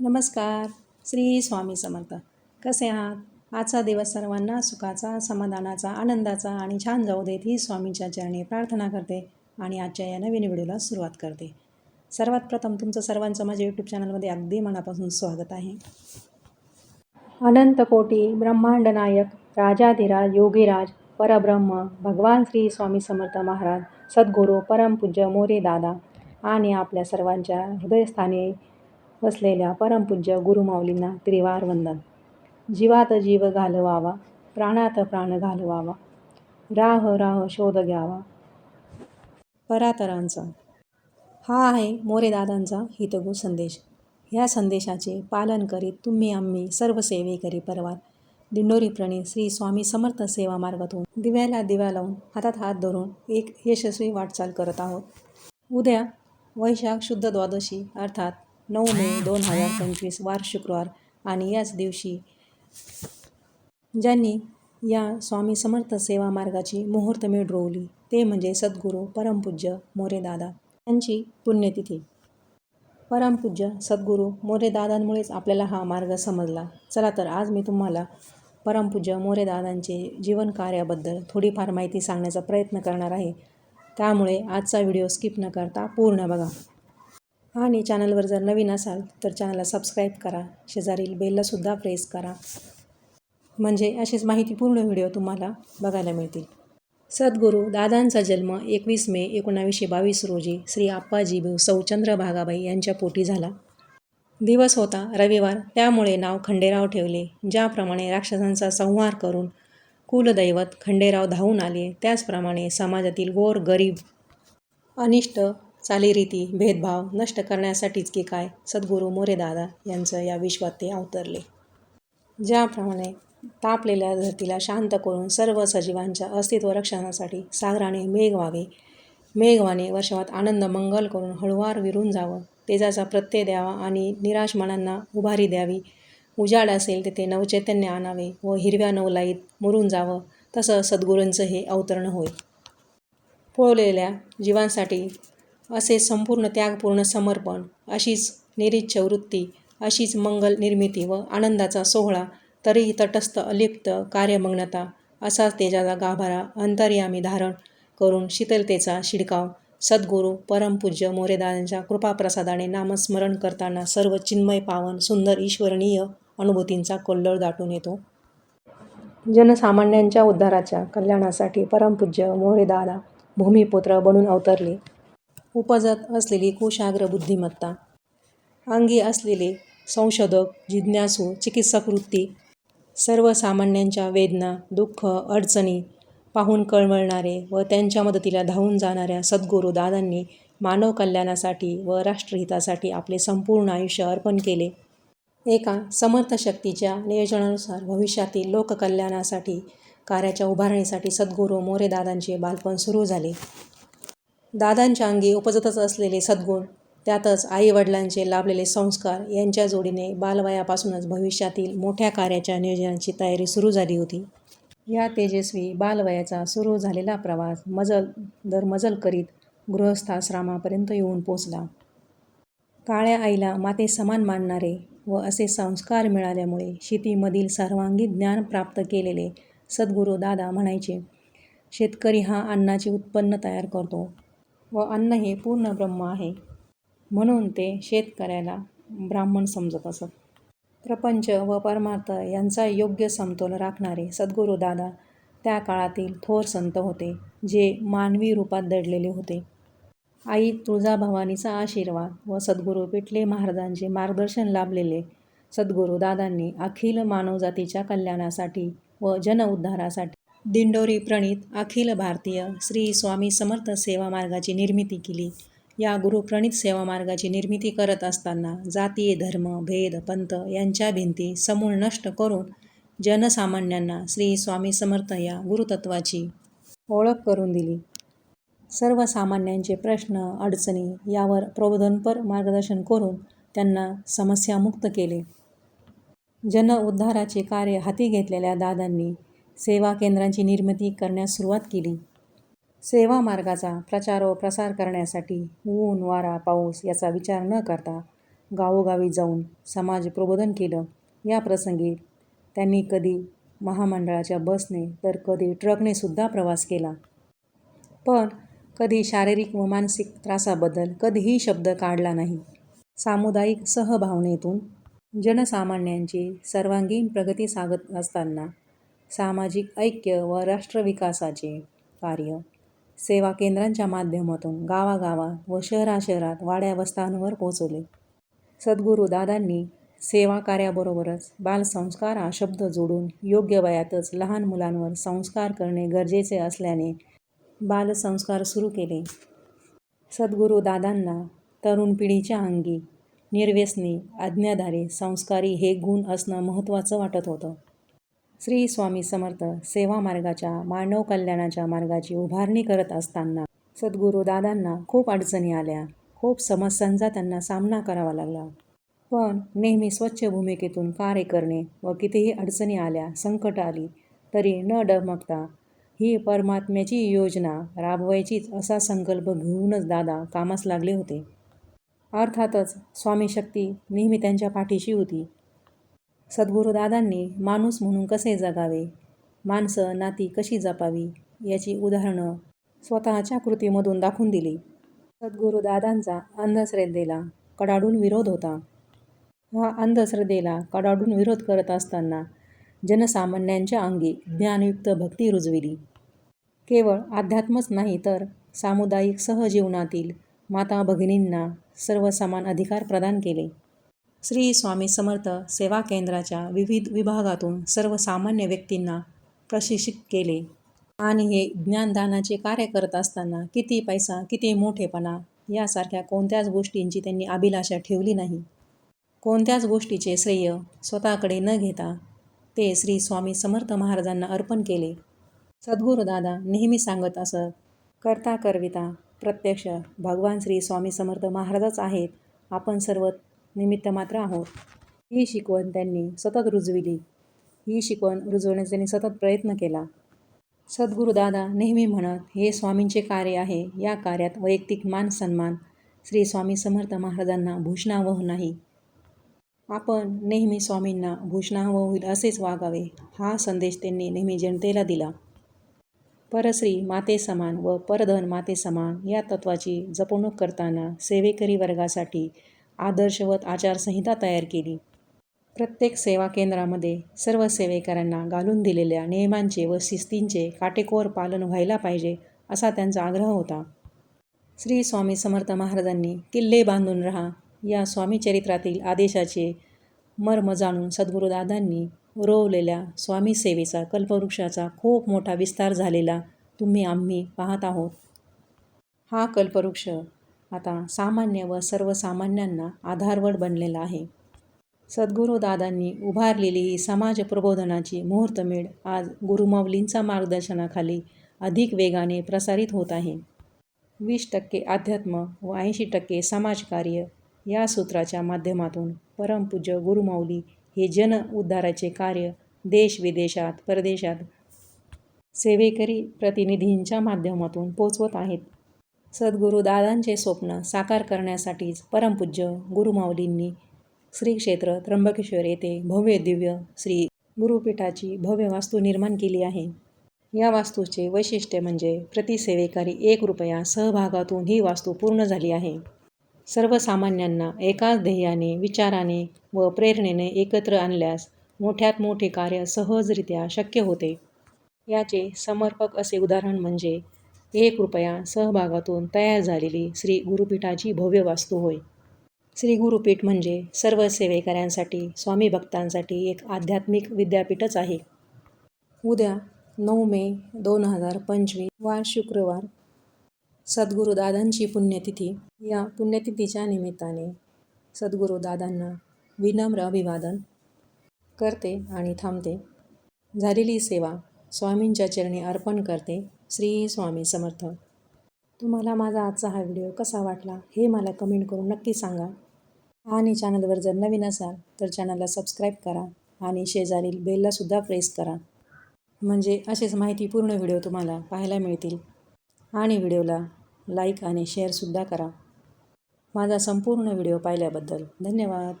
नमस्कार. श्री स्वामी समर्थ. कसे आहात? आजचा दिवस सर्वांना सुखाचा समाधानाचा आनंदाचा आणि छान जाऊ देत ही स्वामींच्या चरणी प्रार्थना करते आणि आजच्या या नवीन व्हिडिओला सुरुवात करते. सर्वात प्रथम तुमचं सर्वांचं माझ्या यूट्यूब चॅनलमध्ये अगदी मनापासून स्वागत आहे. अनंत कोटी ब्रह्मांड नायक राजाधिराज योगीराज परब्रह्म भगवान श्री स्वामी समर्थ महाराज सद्गुरू परमपूज्य मोरे दादा आणि आपल्या सर्वांच्या हृदयस्थानी बसलेल्या परमपूज्य गुरुमाऊलींना त्रिवार वंदन जीवात जीव घालवावा प्राणात प्राण घालवावा. राह राह शोध घ्यावा. परातरांचा. हा आहे मोरेदादांचा हितगु संदेश. ह्या संदेशाचे पालन करीत तुम्ही आम्ही सर्व सेवेकरी परवार. दिंडोरीप्रणे श्री स्वामी समर्थ सेवा मार्गातून दिव्याला दिव्या लावून हातात हात धरून एक यशस्वी वाटचाल करत आहोत. उद्या वैशाख शुद्ध द्वादशी अर्थात नऊ मे दोन हजार पंचवीस वार शुक्रवार आणि याच दिवशी ज्यांनी या स्वामी समर्थ सेवा मार्गाची मुहूर्तमेढ रोवली ते म्हणजे सद्गुरू परमपूज्य मोरेदादा यांची पुण्यतिथी. परमपूज्य सद्गुरू मोरेदादांमुळेच आपल्याला हा मार्ग समजला. चला तर आज मी तुम्हाला परमपूज्य मोरेदादांचे जीवन कार्याबद्दल थोडीफार माहिती सांगण्याचा प्रयत्न करणार आहे. त्यामुळे आजचा व्हिडिओ स्किप न करता पूर्ण बघा. आणि चॅनलवर जर नवीन असाल तर चॅनलला सबस्क्राईब करा. शेजारील बेललासुद्धा प्रेस करा. म्हणजे असेच माहितीपूर्ण व्हिडिओ तुम्हाला बघायला मिळतील. सद्गुरू दादांचा जन्म एकवीस मे एकोणावीसशे बावीस रोजी श्री आप्पाजी सौचंद्र भागाबाई यांच्या पोटी झाला. दिवस होता रविवार. त्यामुळे नाव खंडेराव ठेवले. ज्याप्रमाणे राक्षसांचा संहार करून कुलदैवत खंडेराव धावून आले त्याचप्रमाणे समाजातील गोर गरीब अनिष्ट चालीरीती भेदभाव नष्ट करण्यासाठीच की काय? सद्गुरू मोरेदादा यांचं या विश्वात ते अवतरले. ज्याप्रमाणे तापलेल्या धरतीला शांत करून सर्व सजीवांच्या अस्तित्व रक्षणासाठी सागराने मेघ व्हावे मेघवाने वर्षावात आनंद मंगल करून हळुवार विरून जावं तेजाचा प्रत्यय द्यावा आणि निराश मनांना उभारी द्यावी. उजाड असेल तेथे नवचैतन्य आणावे व हिरव्या नवलाईत मुरून जावं तसं सद्गुरूंचं हे अवतरण होय. पोळलेल्या जीवांसाठी असे संपूर्ण त्यागपूर्ण समर्पण अशीच निरीच्छ वृत्ती अशीच मंगल निर्मिती व आनंदाचा सोहळा तरीही तटस्थ अलिप्त कार्यमग्नता असाच तेजाचा गाभारा अंतर्यामी धारण करून शीतलतेचा शिडकाव सद्गुरू परमपूज्य मोरेदादांच्या कृपाप्रसादाने नामस्मरण करताना सर्व चिन्मय पावन सुंदर ईश्वरणीय अनुभूतींचा कल्लोळ दाटून येतो. जनसामान्यांच्या उद्धाराच्या कल्याणासाठी परमपूज्य मोरेदादा भूमिपुत्र बनून अवतरले. उपजत असलेली कुशाग्र बुद्धिमत्ता अंगी असलेले संशोधक जिज्ञासू चिकित्सक वृत्ती सर्वसामान्यांच्या वेदना दुःख अडचणी पाहून कळवळणारे व त्यांच्या मदतीला धावून जाणाऱ्या सद्गुरू दादांनी मानव कल्याणासाठी व राष्ट्रहितासाठी आपले संपूर्ण आयुष्य अर्पण केले. एका समर्थ शक्तीच्या नियोजनानुसार भविष्यातील लोककल्याणासाठी कार्याच्या उभारणीसाठी सद्गुरू मोरेदादांचे बालपण सुरू झाले. दादांच्या अंगी उपजतच असलेले सद्गुण त्यातच आईवडिलांचे लाभलेले संस्कार यांच्या जोडीने बालवयापासूनच भविष्यातील मोठ्या कार्याच्या नियोजनाची तयारी सुरू झाली होती. या तेजस्वी बालवयाचा सुरू झालेला प्रवास मजल दर मजल करीत गृहस्थाश्रमापर्यंत येऊन पोचला. काळ्या आईला माते समान मानणारे व असे संस्कार मिळाल्यामुळे शेतीमधील सर्वांगी ज्ञान प्राप्त केलेले सद्गुरू दादा म्हणायचे शेतकरी हा अन्नाचे उत्पन्न तयार करतो. व अन्न हे पूर्ण ब्रह्म आहे. म्हणून ते शेतकऱ्याला ब्राह्मण समजत असत. प्रपंच व परमार्थ यांचा योग्य समतोल राखणारे सद्गुरू दादा त्या काळातील थोर संत होते जे मानवी रूपात दडलेले होते. आई तुळजाभवानीचा आशीर्वाद व सद्गुरू पिठले महाराजांचे मार्गदर्शन लाभलेले सद्गुरू दादांनी अखिल मानवजातीच्या कल्याणासाठी व जनउद्धारासाठी दिंडोरी प्रणित अखिल भारतीय श्री स्वामी समर्थ सेवा मार्गाची निर्मिती केली. या गुरुप्रणित सेवा मार्गाची निर्मिती करत असताना जाती धर्म भेद पंत यांच्या भिंती समूळ नष्ट करून जनसामान्यांना श्री स्वामी समर्थ या गुरुतत्वाची ओळख करून दिली. सर्वसामान्यांचे प्रश्न अडचणी यावर प्रबोधनपर मार्गदर्शन करून त्यांना समस्यामुक्त केले. जन उद्धाराचे कार्य हाती घेतलेल्या दादांनी सेवा केंद्रांची निर्मिती करण्यास सुरुवात केली. सेवा मार्गाचा प्रचार व प्रसार करण्यासाठी ऊन वारा पाऊस याचा विचार न करता गावोगावी जाऊन समाज प्रबोधन केलं. या प्रसंगी त्यांनी कधी महामंडळाच्या बसने तर कधी ट्रकने सुद्धा प्रवास केला. पण कधी शारीरिक व मानसिक त्रासाबद्दल कधीही शब्द काढला नाही. सामुदायिक सहभावनेतून जनसामान्यांची सर्वांगीण प्रगती साधत असताना सामाजिक ऐक्य व राष्ट्रविकासाचे कार्य. सेवा केंद्रांच्या माध्यमातून गावागावात व शहराशहरात वाड्या वस्त्यांवर पोचवले सद्गुरुदादांनी सेवा कार्याबरोबरच बालसंस्कार हा शब्द जोडून योग्य वयातच लहान मुलांवर संस्कार करणे गरजेचे असल्याने बालसंस्कार सुरू केले. सद्गुरू दादांना तरुण पिढीच्या अंगी निर्व्यसनी आज्ञाधारी संस्कारी हे गुण असणं महत्त्वाचं वाटत होतं. श्री स्वामी समर्थ सेवा मार्गाच्या मानव कल्याणाच्या मार्गाची उभारणी करत असताना सद्गुरुदादांना खूप अडचणी आल्या. खूप समस्यांचा त्यांना सामना करावा लागला. पण नेहमी स्वच्छ भूमिकेतून कार्य करणे व कितीही अडचणी आल्या संकट आली तरी न डगमगता ही परमात्म्याची योजना राबवायचीच असा संकल्प घेऊनच दादा कामास लागले होते. अर्थातच स्वामी शक्ती नेहमी त्यांच्या पाठीशी होती. सद्गुरुदादांनी माणूस म्हणून कसे जगावे? माणसं नाती कशी जपावी? याची उदाहरणं स्वतःच्या कृतीमधून दाखवून दिली. सद्गुरुदादांचा अंधश्रद्धेला कडाडून विरोध होता. हा अंधश्रद्धेला कडाडून विरोध करत असताना जनसामान्यांच्या अंगी ज्ञानयुक्त भक्ती रुजविली. केवळ अध्यात्मच नाही तर सामुदायिक सहजीवनातील माता भगिनींना सर्व समान अधिकार प्रदान केले. श्री स्वामी समर्थ सेवा केंद्राच्या विविध विभागातून सर्वसामान्य व्यक्तींना प्रशिक्षित केले. आणि हे ज्ञानदानाचे कार्य करत असताना किती पैसा किती मोठेपणा यासारख्या कोणत्याच गोष्टींची त्यांनी अभिलाषा ठेवली नाही. कोणत्याच गोष्टीचे श्रेय स्वतःकडे न घेता ते श्री स्वामी समर्थ महाराजांना अर्पण केले. सद्गुरुदादा नेहमी सांगत असत करता करविता प्रत्यक्ष भगवान श्री स्वामी समर्थ महाराजच आहेत. आपण सर्व निमित्त मात्र आहोत. ही शिकवण त्यांनी सतत रुजविली. ही शिकवण रुजवण्याचा त्यांनी सतत प्रयत्न केला. सद्गुरुदादा नेहमी म्हणत हे स्वामींचे कार्य आहे. या कार्यात वैयक्तिक मान सन्मान श्री स्वामी समर्थ महाराजांना भूषणावह नाही. आपण नेहमी स्वामींना भूषणावह होईल असेच वागावे हा संदेश त्यांनी नेहमी जनतेला दिला. परश्री माते समान व परधन माते समान या तत्वाची जपणूक करताना सेवेकरी वर्गासाठी आदर्शवत आचारसंहिता तयार केली. प्रत्येक सेवा केंद्रामध्ये सर्व सेवेकरांना घालून दिलेल्या नियमांचे व शिस्तींचे काटेकोर पालन व्हायला पाहिजे असा त्यांचा आग्रह होता. श्री स्वामी समर्थ महाराजांनी किल्ले बांधून राहा या स्वामीचरित्रातील आदेशाचे मर्म जाणून सद्गुरुदादांनी रोवलेल्या स्वामी सेवेचा कल्पवृक्षाचा खूप मोठा विस्तार झालेला तुम्ही आम्ही पाहत आहोत. हा कल्पवृक्ष आता सामान्य व सर्वसामान्यांना आधारवड बनलेला आहे. सद्गुरुदादांनी उभारलेली ही समाज प्रबोधनाची मुहूर्तमेढ आज गुरुमाऊलींचा मार्गदर्शनाखाली अधिक वेगाने प्रसारित होत आहे. वीस टक्के अध्यात्म व ऐंशी टक्के समाजकार्य या सूत्राच्या माध्यमातून परमपूज्य गुरुमाऊली हे जन उद्धाराचे कार्य देश विदेशात परदेशात सेवेकरी प्रतिनिधींच्या माध्यमातून पोचवत आहेत. सद्गुरुदादांचे स्वप्न साकार करण्यासाठीच परमपूज्य गुरुमाऊलींनी श्री क्षेत्र त्र्यंबकेश्वर येथे भव्य दिव्य श्री गुरुपीठाची भव्य वास्तू निर्माण केली आहे. या वास्तूचे वैशिष्ट्य म्हणजे प्रतिसेवेकारी एक रुपया सहभागातून ही वास्तू पूर्ण झाली आहे. सर्वसामान्यांना एकाच ध्येयाने विचाराने व प्रेरणेने एकत्र आणल्यास मोठ्यात मोठे कार्य सहजरित्या शक्य होते. याचे समर्पक असे उदाहरण म्हणजे एक रुपया सहभागातून तयार झालेली श्री गुरुपीठाची भव्य वास्तू होय. श्री गुरुपीठ म्हणजे सर्व सेवेकऱ्यांसाठी स्वामी भक्तांसाठी एक आध्यात्मिक विद्यापीठच आहे. उद्या नऊ मे दोन हजार पंचवीस वार शुक्रवार. सद्गुरुदादांची पुण्यतिथी. या पुण्यतिथीच्या निमित्ताने सद्गुरुदादांना विनम्र अभिवादन करते आणि थांबते. झालेली सेवा स्वामींच्या चरणी अर्पण करते. श्री स्वामी समर्थ. तुम्हाला माझा आजचा हा व्हिडिओ कसा वाटला हे मला कमेंट करून नक्की सांगा. आणि चॅनलवर जर नवीन असाल तर चॅनलला सबस्क्राईब करा आणि शेजारील बेललासुद्धा प्रेस करा. म्हणजे असेच माहितीपूर्ण व्हिडिओ तुम्हाला पाहायला मिळतील. आणि व्हिडिओला लाईक आणि शेअरसुद्धा करा. माझा संपूर्ण व्हिडिओ पाहिल्याबद्दल धन्यवाद.